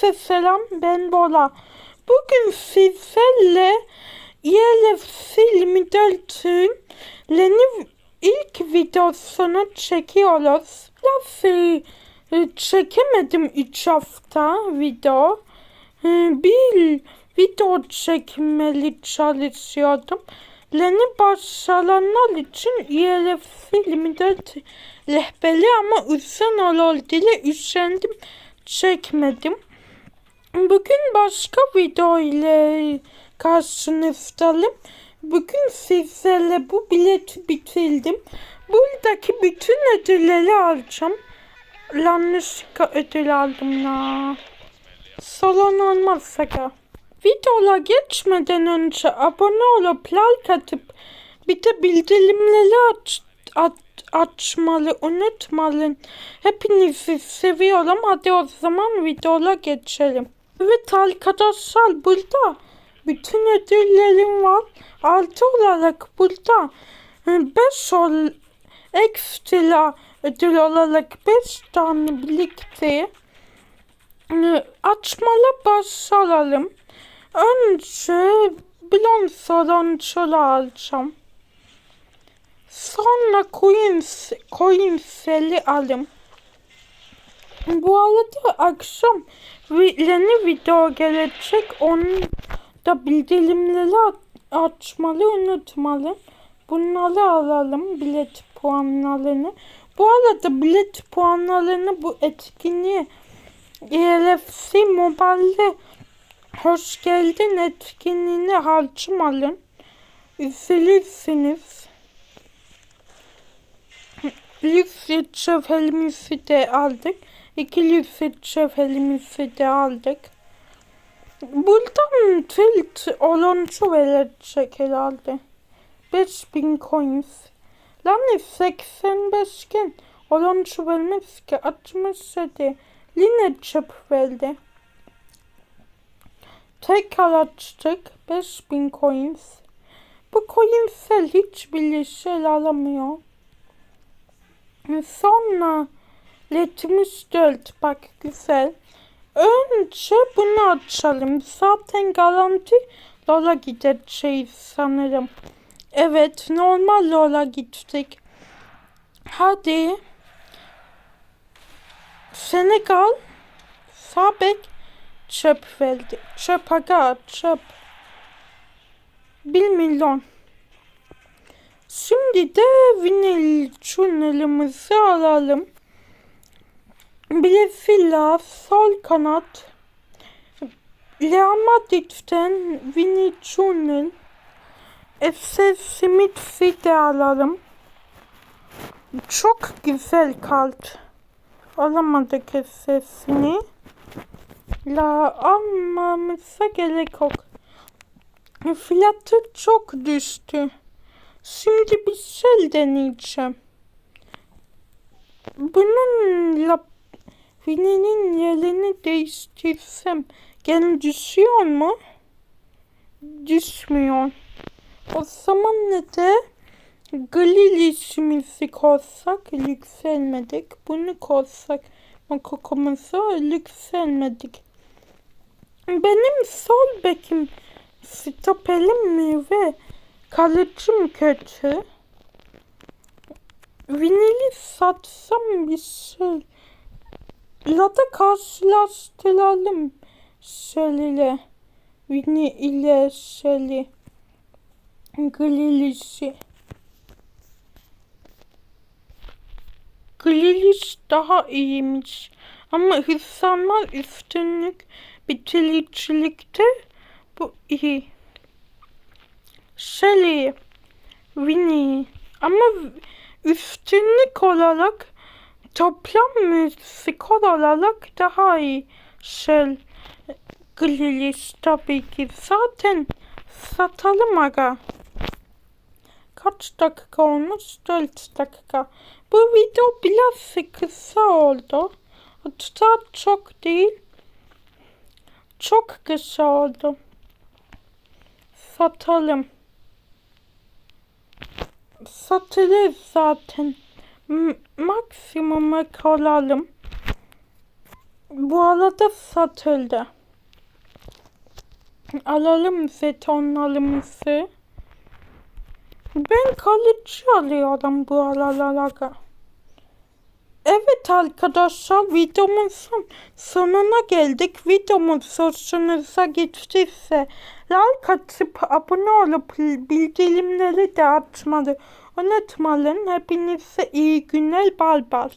Herkese selam ben Bola. Bugün sizlerle ELF 24'ün yeni ilk videosunu çekiyoruz. Nasıl e, çekemedim 3 hafta video. E, Bir video çekmeli çalışıyordum. Yeni başlayanlar için ELF 24 rehberi ama uzun olur diye üşendim çekmedim. Bugün başka video ile karşınızdayım. Bugün sizlerle bu bileti bitirdim. Buradaki bütün ödülleri alacağım. Yanlışlıkla ödül aldım ya. Salon olmaz sakın. Videola geçmeden önce abone olup like atıp bir de bildirimleri aç, aç, açmalı unutmayın. Hepinizi seviyorum. Hadi o zaman videola geçelim. Evet arkadaşlar burada bütün ödüllerim var. Altı olarak burada 5 ol ekstra ödül olarak 5 tane birlikte e, açmalı başlayalım. Önce blond salonçolu alacağım. Sonra coins, coins'eli alım. Bu arada akşam yeni video gelecek. Onun da bildirimleri açmalı unutmalı. Bunları alalım bilet puanlarını. Bu arada bilet puanlarını bu etkinliğe ELFC Mobile'de hoş geldin etkinliğine harcamalın. Üzülürsünüz. Lüks şefelimizi de aldık. İki lüks şefelimizi de aldık. Buradan tilt oluncu verecek herhalde. 5000 coins. Lan 85 gen oluncu vermez ki 67. Yine çöp verdi. Tekrar açtık 5000 coins. Bu coinsel hiçbir şey alamıyor. Sonra letimiz dört bak güzel. Önce bunu açalım. Zaten garanti Lola gideceğiz sanırım. Evet normal Lola gittik. Hadi. Senegal Sabek çöp verdi. Çöp aga çöp. 1 milyon. Şimdi de vinil çunelimizi alalım. Brezilya sol kanat. Real Madrid'den vinil çunel. FC Smith'i de alalım. Çok güzel kalt. Alamadık sesini. La almamıza gerek yok. Fiyatı çok düştü. Şimdi bir şey deneyeceğim. Bununla Vini'nin yerini değiştirsem gene düşüyor mu? Düşmüyor. O zaman ne de Glilişimizi koysak yükselmedik. Bunu koysak makokumuza yükselmedik. Benim sol bekim stoperim mi ve kalıcım kötü. Vinili satsam bir şey. Ya da karşılaştıralım şeyle. Vini ile şeyli. Glilişi. Gliliş daha iyiymiş. Ama hırslanma üstünlük bitiricilikte bu iyi. Shelly, Winnie ama üstünlük olarak toplam skor olarak daha iyi. Shell, Glilish tabii ki. Zaten satalım aga. Kaç dakika olmuş? 4 dakika. Bu video biraz kısa oldu. Hatta çok değil. Çok kısa oldu. Satalım. Satılır zaten. Maksimuma kalalım. Bu arada satıldı. Alalım jetonlarımızı. Ben kalıcı alıyorum bu aralara. Evet arkadaşlar videomuzun sonuna geldik. Videomuz hoşunuza gittiyse like atıp abone olup bildirimleri de açmayı unutmayın. Hepinize iyi günler. Bal bal.